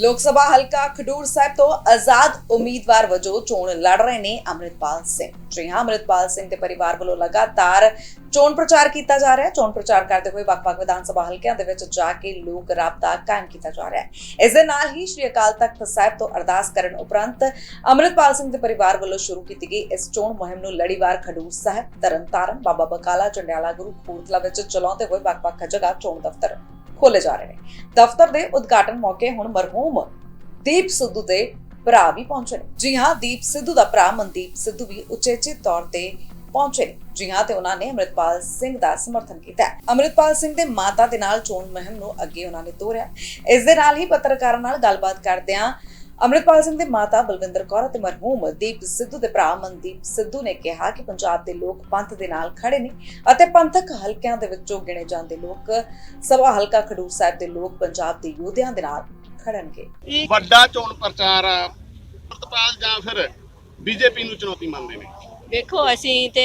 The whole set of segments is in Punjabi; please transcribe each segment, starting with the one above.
ਲੋਕ ਸਭਾ ਹਲਕਾ ਖਡੂਰ ਸਾਹਿਬ ਤੋਂ ਆਜ਼ਾਦ ਉਮੀਦਵਾਰ ਵਜੋਂ ਚੋਣ ਲੜ ਰਹੇ ਨੇ ਅੰਮ੍ਰਿਤਪਾਲ ਸਿੰਘ। ਜੀ ਹਾਂ, ਅੰਮ੍ਰਿਤਪਾਲ ਸਿੰਘ ਦੇ ਪਰਿਵਾਰ ਵੱਲੋਂ ਲਗਾਤਾਰ ਚੋਣ ਪ੍ਰਚਾਰ ਕੀਤਾ ਜਾ ਰਿਹਾ ਹੈ। ਚੋਣ ਪ੍ਰਚਾਰ ਕਰਦੇ ਹੋਏ ਵੱਖ-ਵੱਖ ਵਿਧਾਨ ਸਭਾ ਹਲਕਿਆਂ ਦੇ ਵਿੱਚ ਜਾ ਕੇ ਲੋਕ ਰਾਬਤਾ ਕਾਇਮ ਕੀਤਾ ਜਾ ਰਿਹਾ ਹੈ। ਇਸ ਦੇ ਨਾਲ ਹੀ ਸ਼੍ਰੀ ਅਕਾਲ ਤਖਤ ਸਾਹਿਬ ਤੋਂ ਅਰਦਾਸ ਕਰਨ ਉਪਰੰਤ ਅੰਮ੍ਰਿਤਪਾਲ ਸਿੰਘ ਦੇ ਪਰਿਵਾਰ ਵੱਲੋਂ ਸ਼ੁਰੂ ਕੀਤੀ ਗਈ ਇਸ ਚੋਣ ਮੁਹਿੰਮ ਨੂੰ ਲੜੀਵਾਰ ਖਡੂਰ ਸਾਹਿਬ, ਤਰਨਤਾਰਨ, ਬਾਬਾ ਬਕਾਲਾ, ਚੰਡਿਆਲਾ, ਗੁਰੂ ਕਪੂਰਥਲਾ ਵਿੱਚ ਚਲਾਉਂਦੇ ਹੋਏ ਵੱਖ-ਵੱਖ ਜਗ੍ਹਾ ਚੋਣ ਦਫ਼ਤਰ ਖੋਲੇ ਜਾ ਰਹੇ ਨੇ। ਦਫ਼ਤਰ ਦੇ ਉਦਘਾਟਨ ਮੌਕੇ ਹੁਣ ਮਰਹੂਮ ਦੀਪ ਸਿੱਧੂ ਦੇ ਭਰਾ ਵੀ ਪਹੁੰਚੇ ਨੇ। ਜੀ ਹਾਂ, ਦੀਪ ਸਿੱਧੂ ਦਾ ਭਰਾ ਮਨਦੀਪ ਸਿੱਧੂ ਵੀ ਉਚੇਚੇ ਤੌਰ ਤੇ ਪਹੁੰਚੇ ਨੇ। ਜੀ ਹਾਂ, ਤੇ ਉਹਨਾਂ ਨੇ ਅਮਰਿਤਪਾਲ ਸਿੰਘ ਦਾ ਸਮਰਥਨ ਕੀਤਾ ਹੈ। ਅਮਰਿਤਪਾਲ ਸਿੰਘ ਦੇ ਮਾਤਾ ਦੇ ਨਾਲ ਚੋਣ ਮੁਹਿੰਮ ਨੂੰ ਅੱਗੇ ਉਹਨਾਂ ਨੇ ਤੋਰਿਆ। ਇਸ ਦੇ ਨਾਲ ਹੀ ਪੱਤਰਕਾਰਾਂ ਨਾਲ ਗੱਲਬਾਤ ਕਰਦਿਆਂ ਅਮਰਿਤਪਾਲ ਸਿੰਘ ਦੇ ਮਾਤਾ ਬਲਵਿੰਦਰ ਕੌਰ ਅਤੇ ਮਰਹੂਮ ਦੀਪ ਸਿੱਧੂ ਦੇ ਭਰਾ ਮਨਦੀਪ ਸਿੱਧੂ ਨੇ ਕਿਹਾ ਕਿ ਪੰਜਾਬ ਦੇ ਲੋਕ ਪੰਥ ਦੇ ਨਾਲ ਖੜੇ ਨੇ ਅਤੇ ਪੰਥਕ ਹਲਕਿਆਂ ਦੇ ਵਿੱਚੋਂ ਗਿਣੇ ਜਾਂਦੇ ਲੋਕ ਸਭਾ ਹਲਕਾ ਖਡੂਰ ਸਾਹਿਬ ਦੇ ਲੋਕ ਪੰਜਾਬ ਦੇ ਯੋਧਿਆਂ ਦੇ ਨਾਲ ਖੜਨਗੇ। ਵੱਡਾ ਚੋਣ ਪ੍ਰਚਾਰ ਅੰਮ੍ਰਿਤਪਾਲ ਜਾਂ ਫਿਰ ਬੀਜੇਪੀ ਨੂੰ ਚੁਣੌਤੀ ਮੰਨਦੇ ਨੇ? ਵੇਖੋ ਅਸੀਂ ਤੇ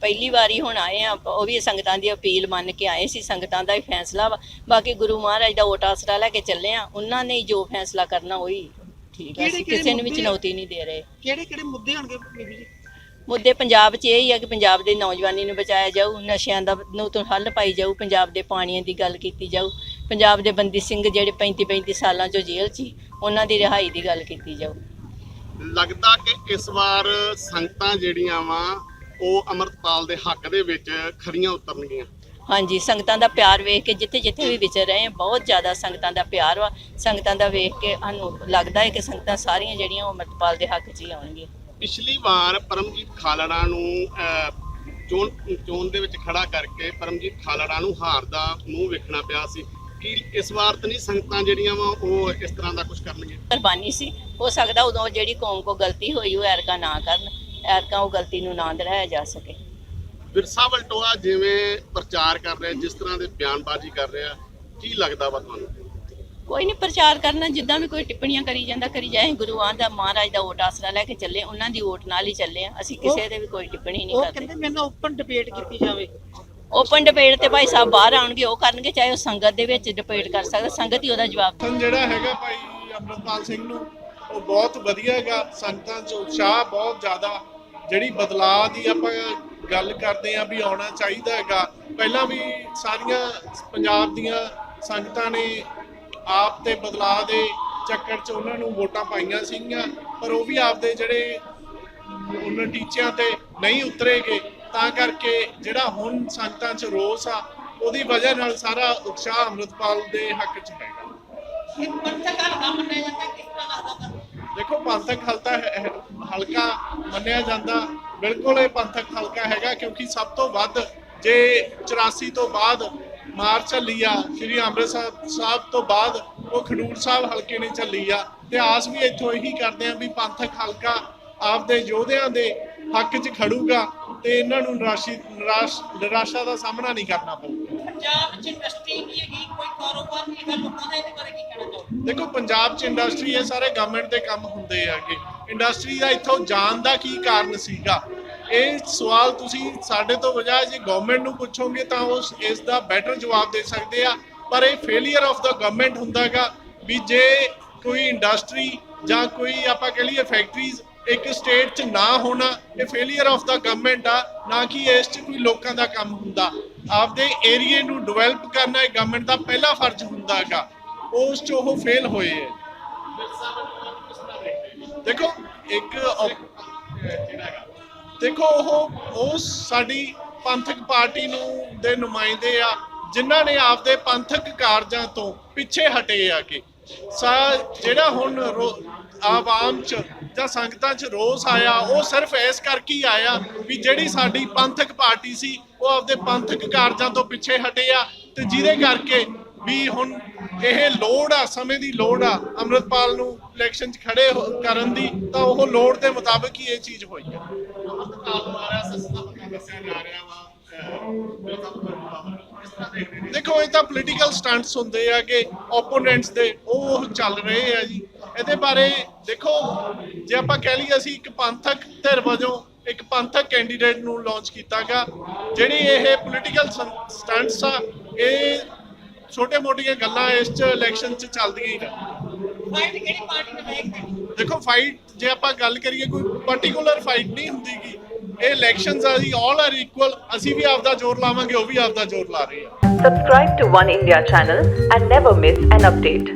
ਪਹਿਲੀ ਵਾਰੀ ਹੁਣ ਆਏ ਆ ਉਹ ਵੀ ਸੰਗਤਾਂ ਦੀ ਅਪੀਲ ਮੰਨ ਕੇ ਆਏ ਸੀ ਸੰਗਤਾਂ ਦਾ ਹੀ ਫੈਸਲਾ ਵਾ। ਬਾਕੀ ਗੁਰੂ ਮਹਾਰਾਜ ਦਾ ਓਟ ਆਸਰਾ ਲੈ ਕੇ ਚੱਲੇ ਆ ਉਹਨਾਂ ਨੇ ਹੀ ਜੋ ਫੈਸਲਾ ਕਰਨਾ ਉਹੀ ਠੀਕ ਹੈ। ਅਸੀਂ ਕਿਸੇ ਨੂੰ ਵੀ ਮੁੱਦੇ- ਚੁਣੌਤੀ ਨਹੀਂ ਦੇ ਰਹੇ। ਕਿਹੜੇ ਕਿਹੜੇ ਮੁੱਦੇ ਹੋਣਗੇ ਬੀਬੀ ਜੀ ਮੁੱਦੇ ਪੰਜਾਬ 'ਚ ਇਹ ਹੀ ਆ ਕਿ ਪੰਜਾਬ ਦੇ ਨੌਜਵਾਨੀ ਨੂੰ ਬਚਾਇਆ ਜਾਊ ਨਸ਼ਿਆਂ ਦਾ ਨੂੰ ਤੋਂ ਹੱਲ ਪਾਈ ਜਾਊ ਪੰਜਾਬ ਦੇ ਪਾਣੀਆਂ ਦੀ ਗੱਲ ਕੀਤੀ ਜਾਊ ਪੰਜਾਬ ਦੇ ਬੰਦੀ ਸਿੰਘ ਜਿਹੜੇ 35 35 ਸਾਲਾਂ ਚੋਂ ਜੇਲ੍ਹ 'ਚ ਸੀ, ਉਹਨਾਂ ਦੀ ਰਿਹਾਈ ਦੀ ਗੱਲ ਕੀਤੀ ਜਾਊ। ਲੱਗਦਾ ਕਿ ਇਸ ਵਾਰ ਸੰਗਤਾਂ ਜਿਹੜੀਆਂ ਵਾ ਉਹ ਅੰਮ੍ਰਿਤਪਾਲ ਦੇ ਹੱਕ ਦੇ ਵਿੱਚ ਖਰੀਆਂ ਉਤਰਨਗੀਆਂ। ਹਾਂਜੀ ਸੰਗਤਾਂ ਦਾ ਪਿਆਰ ਵੇਖ ਕੇ ਜਿੱਥੇ ਜਿੱਥੇ ਵੀ ਵਿਚਰ ਰਹੇ ਹਾਂ ਬਹੁਤ ਜ਼ਿਆਦਾ ਸੰਗਤਾਂ ਦਾ ਪਿਆਰ ਵਾ। ਸੰਗਤਾਂ ਦਾ ਵੇਖ ਕੇ ਸਾਨੂੰ ਲੱਗਦਾ ਹੈ ਕਿ ਸੰਗਤਾਂ ਸਾਰੀਆਂ ਜਿਹੜੀਆਂ ਉਹ ਅਮਰਪਾਲ ਦੇ ਹੱਕ 'ਚ ਹੀ ਆਉਣਗੀਆਂ। ਪਿਛਲੀ ਵਾਰ ਪਰਮਜੀਤ ਖਾਲੜਾ ਨੂੰ ਚੋਣ ਚੋਣ ਦੇ ਵਿੱਚ ਖੜਾ ਕਰਕੇ ਪਰਮਜੀਤ ਖਾਲੜਾ ਨੂੰ ਹਾਰ ਦਾ ਮੂੰਹ ਵੇਖਣਾ ਪਿਆ ਸੀ। ਕਿ ਇਸ ਵਾਰ ਤਾਂ ਨਹੀਂ ਸੰਗਤਾਂ ਜਿਹੜੀਆਂ ਵਾ ਉਹ ਇਸ ਤਰ੍ਹਾਂ ਦਾ ਕੁਝ ਕਰਨਗੇ ਕੁਰਬਾਨੀ ਸੀ। ਹੋ ਸਕਦਾ ਉਦੋਂ ਜਿਹੜੀ ਕੌਮ ਕੋ ਗਲਤੀ ਹੋਈ ਉਹ ਐਰਕਾ ਨਾ ਕਰਨ। ਐਰਕਾ ਉਹ ਗਲਤੀ ਨੂੰ ਨਾ ਦਰਾਇਆ ਜਾ ਸਕੇ। ਵਿਰਸਾ ਵਲਟੋਆ ਜਿਵੇਂ ਪ੍ਰਚਾਰ ਕਰ ਰਿਹਾ ਜਿਸ ਤਰ੍ਹਾਂ ਦੇ ਬਿਆਨਬਾਜ਼ੀ ਕਰ ਰਿਹਾ ਕੀ ਲੱਗਦਾ ਵਾ ਤੁਹਾਨੂੰ? ਕੋਈ ਨਹੀਂ ਪ੍ਰਚਾਰ ਕਰਨਾ ਜਿੱਦਾਂ ਵੀ ਕੋਈ ਟਿੱਪਣੀਆਂ ਕਰੀ ਜਾਂਦਾ ਕਰੀ ਜਾਏ ਗੁਰੂਆਂ ਦਾ ਮਹਾਰਾਜ ਦਾ ਓਟ ਆਸਰਾ ਲੈ ਕੇ ਚੱਲੇ ਉਹਨਾਂ ਦੀ ਓਟ ਨਾਲ ਹੀ ਚੱਲੇ ਆ। ਅਸੀਂ ਕਿਸੇ ਦੇ ਵੀ ਕੋਈ ਟਿੱਪਣੀ ਨਹੀਂ ਉਹ ਕਰਦੇ। ਕਹਿੰਦੇ ਮੇਰੇ ਨਾਲ ਓਪਨ ਡਿਬੇਟ ਕੀਤੀ ਜਾਵੇ। ਓਪਨ ਡਿਬੇਟ ਤੇ ਭਾਈ ਸਾਹਿਬ ਬਾਹਰ ਆਉਣਗੇ ਉਹ ਕਰਨਗੇ ਚਾਹੇ ਉਹ ਸੰਗਤ ਦੇ ਵਿੱਚ ਡਿਬੇਟ ਕਰ ਸਕਦਾ ਸੰਗਤ ਹੀ ਉਹਦਾ ਜਵਾਬ ਸੰਗਠਨ ਜਿਹੜਾ ਹੈਗਾ ਭਾਈ ਅਮਰਪਾਲ ਸਿੰਘ ਨੂੰ ਉਹ ਬਹੁਤ ਵਧੀਆ ਹੈਗਾ। ਸੰਗਤਾਂ 'ਚ ਉਤਸ਼ਾਹ ਬਹੁਤ ਜ਼ਿਆਦਾ। ਜਿਹੜੀ ਬਦਲਾਅ ਦੀ ਆਪਾਂ ਗੱਲ ਕਰਦੇ ਆਂ ਵੀ ਆਉਣਾ ਚਾਹੀਦਾ ਹੈਗਾ। ਪਹਿਲਾਂ ਵੀ ਸਾਰੀਆਂ ਪੰਜਾਬ ਦੀਆਂ ਸੰਗਤਾਂ ਨੇ ਆਪ ਤੇ ਬਦਲਾਅ ਦੇ ਚੱਕਰ 'ਚ ਉਹਨਾਂ ਨੂੰ ਵੋਟਾਂ ਪਾਈਆਂ ਸੀਗੀਆਂ ਪਰ ਉਹ ਵੀ ਆਪਦੇ ਜਿਹੜੇ ਉਹਨਾਂ ਟੀਚਿਆਂ ਤੇ ਨਹੀਂ ਉਤਰੇਗੇ ਤਾਂ ਕਰਕੇ ਜਿਹੜਾ ਹੁਣ ਸੰਗਤਾਂ 'ਚ ਰੋਸ ਆ ਉਹਦੀ ਵਜ੍ਹਾ ਨਾਲ ਸਾਰਾ ਉਤਸ਼ਾਹ ਅੰਮ੍ਰਿਤਪਾਲ ਦੇ ਹੱਕ 'ਚ ਹੈਗਾ। ਇਹ ਪੰਥਕ ਹਲਕਾ ਮੰਨਿਆ ਜਾਂਦਾ ਕਿਸ ਤਰ੍ਹਾਂ ਲੱਗਦਾ ਤੁਹਾਨੂੰ? ਦੇਖੋ ਪੰਥਕ ਹਲਕਾ ਹਲਕਾ ਮੰਨਿਆ ਜਾਂਦਾ ਬਿਲਕੁਲ ਇਹ ਪੰਥਕ ਹਲਕਾ ਹੈਗਾ ਕਿਉਂਕਿ ਸਭ ਤੋਂ ਵੱਧ ਜੇ 84 ਤੋਂ ਬਾਅਦ ਮਾਰ ਝੱਲੀ ਆ ਸ੍ਰੀ ਅੰਮ੍ਰਿਤਸਰ ਸਾਹਿਬ ਤੋਂ ਬਾਅਦ ਉਹ ਖਡੂਰ ਸਾਹਿਬ ਹਲਕੇ ਨੇ ਝੱਲੀ ਆ। ਤੇ ਆਸ ਵੀ ਇੱਥੋਂ ਇਹੀ ਕਰਦੇ ਆ ਵੀ ਪੰਥਕ ਹਲਕਾ ਆਪਦੇ ਯੋਧਿਆਂ ਦੇ ਹੱਕ 'ਚ ਖੜੂਗਾ ਤੇ ਇਹਨਾਂ ਨੂੰ ਨਿਰਾਸ਼ੀ ਨਿਰਾਸ਼ ਨਿਰਾਸ਼ਾ ਦਾ ਸਾਹਮਣਾ ਨਹੀਂ ਕਰਨਾ ਪਊਗਾ ਪੰਜਾਬ 'ਚ ਇੰਡਸਟਰੀ ਨਹੀਂ ਹੈਗੀ ਕੋਈ ਕਾਰੋਬਾਰ ਨਹੀਂ ਹੈਗਾ ਲੋਕਾਂ ਦਾ ਇਹਦੇ ਬਾਰੇ ਕੀ ਕਹਿਣਾ ਚਾਹੋਗੇ? ਦੇਖੋ ਪੰਜਾਬ 'ਚ ਇੰਡਸਟਰੀ ਇਹ ਸਾਰੇ ਗਵਰਨਮੈਂਟ ਦੇ ਕੰਮ ਹੁੰਦੇ ਆਗੇ ਇੰਡਸਟਰੀ ਦਾ ਇੱਥੋਂ ਜਾਣ ਦਾ ਕੀ ਕਾਰਨ ਸੀਗਾ? ਇਹ ਸਵਾਲ ਤੁਸੀਂ ਸਾਡੇ ਤੋਂ ਬਜਾਏ ਜੇ ਗਵਰਨਮੈਂਟ ਨੂੰ ਪੁੱਛੋਗੇ ਤਾਂ ਉਸ, ਇਸ ਦਾ ਬੈਟਰ ਜਵਾਬ ਦੇ ਸਕਦੇ ਆ। ਪਰ ਇਹ ਫੇਲਿਅਰ ਆਫ ਦਾ ਗਵਰਨਮੈਂਟ ਹੁੰਦਾਗਾ ਵੀ ਜੇ ਕੋਈ ਇੰਡਸਟਰੀ ਜਾਂ ਕੋਈ ਆਪਾਂ ਕਹ ਲਈਏ ਫੈਕਟਰੀਜ਼ ਇੱਕ ਸਟੇਟ 'ਚ ਨਾ ਹੋਣਾ, ਇਹ ਫੇਲਿਅਰ ਆਫ ਦਾ ਗਵਰਨਮੈਂਟ ਆ, ਨਾ ਕਿ ਇਸ 'ਚ ਕੋਈ ਲੋਕਾਂ ਦਾ ਕੰਮ ਹੁੰਦਾ। ਆਪਦੇ ਏਰੀਏ ਨੂੰ ਡਿਵੈਲਪ ਕਰਨਾ ਇਹ ਗਵਰਨਮੈਂਟ ਦਾ ਪਹਿਲਾ ਫਰਜ਼ ਹੁੰਦਾਗਾ ਉਸ 'ਚ ਉਹ ਫੇਲ ਹੋਏ ਹੈ। ਦੇਖੋ, ਇੱਕ ਦੇਖੋ ਉਹ ਉਹ ਸਾਡੀ ਪੰਥਕ ਪਾਰਟੀ ਨੂੰ ਦੇ ਨੁਮਾਇੰਦੇ ਆ, ਜਿਨ੍ਹਾਂ ਨੇ ਆਪਦੇ ਪੰਥਕ ਕਾਰਜਾਂ ਤੋਂ ਪਿੱਛੇ ਹਟੇ ਆ ਕੇ। ਸਾ, ਜਿਹੜਾ ਹੁਣ ਰੋ- ਆਵਾਮ ਚ ਜਾਂ ਸੰਗਤਾਂ ਚ ਰੋਸ ਆਇਆ, ਉਹ ਸਿਰਫ ਇਸ ਕਰਕੇ ਹੀ ਆਇਆ ਵੀ ਜਿਹੜੀ ਸਾਡੀ ਪੰਥਕ ਪਾਰਟੀ ਸੀ, ਉਹ ਆਪਦੇ ਪੰਥਕ ਕਾਰਜਾਂ ਤੋਂ ਪਿੱਛੇ ਹਟੇ ਆ ਤੇ ਜਿਹਦੇ ਕਰਕੇ ਵੀ ਹੁਣ ਇਹ ਲੋੜ ਆ, ਸਮੇਂ ਦੀ ਲੋੜ ਆ ਅੰਮ੍ਰਿਤਪਾਲ ਨੂੰ ਇਲੈਕਸ਼ਨ 'ਚ ਖੜੇ ਹੋ- ਕਰਨ ਦੀ, ਤਾਂ ਉਹ ਲੋੜ ਦੇ ਮੁਤਾਬਕ ਹੀ ਇਹ ਚੀਜ਼ ਹੋਈ ਹੈ। ਦੇਖੋ ਇਹ ਤਾਂ ਪੋਲੀਟੀਕਲ ਸਟੰਟਸ ਹੁੰਦੇ ਆ ਕਿ ਓਪੋਨੈਂਟਸ ਦੇ, ਉਹ ਚੱਲ ਰਹੇ ਆ ਜੀ। ਇਹਦੇ ਬਾਰੇ ਦੇਖੋ, ਜੇ ਆਪਾਂ ਕਹਿ ਲਈਏ ਅਸੀਂ ਇੱਕ ਪੰਥਕ ਧਿਰ ਵਜੋਂ ਇੱਕ ਪੰਥਕ ਕੈਂਡੀਡੇਟ ਨੂੰ ਲਾਂਚ ਕੀਤਾਗਾ, ਜਿਹੜੀ ਇਹ ਪੋਲੀਟੀਕਲ ਸਟੰਟਸ ਆ, ਇਹ ਛੋਟੇ ਮੋਟੀਆਂ ਗੱਲਾਂ ਇਸ ਚ ਇਲੈਕਸ਼ਨ ਚ ਚੱਲਦੀਆਂ ਹੀ ਨੇ ਫਾਈਟ ਕਿਹੜੀ ਪਾਰਟੀ ਨਾਲ ਹੈ ਸਾਡੀ ਦੇਖੋ ਫਾਈਟ ਜੇ ਆਪਾਂ ਗੱਲ ਕਰੀਏ ਕੋਈ ਪਾਰਟਿਕੂਲਰ ਫਾਈਟ ਨਹੀਂ ਹੁੰਦੀਗੀ ਇਹ ਇਲੈਕਸ਼ਨਸ ਆ ਜੀ ਆਲ ਆਰ ਇਕੁਅਲ ਅਸੀਂ ਵੀ ਆਪਦਾ ਜ਼ੋਰ ਲਾਵਾਂਗੇ ਉਹ ਵੀ ਆਪਦਾ ਜ਼ੋਰ ਲਾ ਰਹੇ ਆ। Subscribe to One India channel and never miss an update.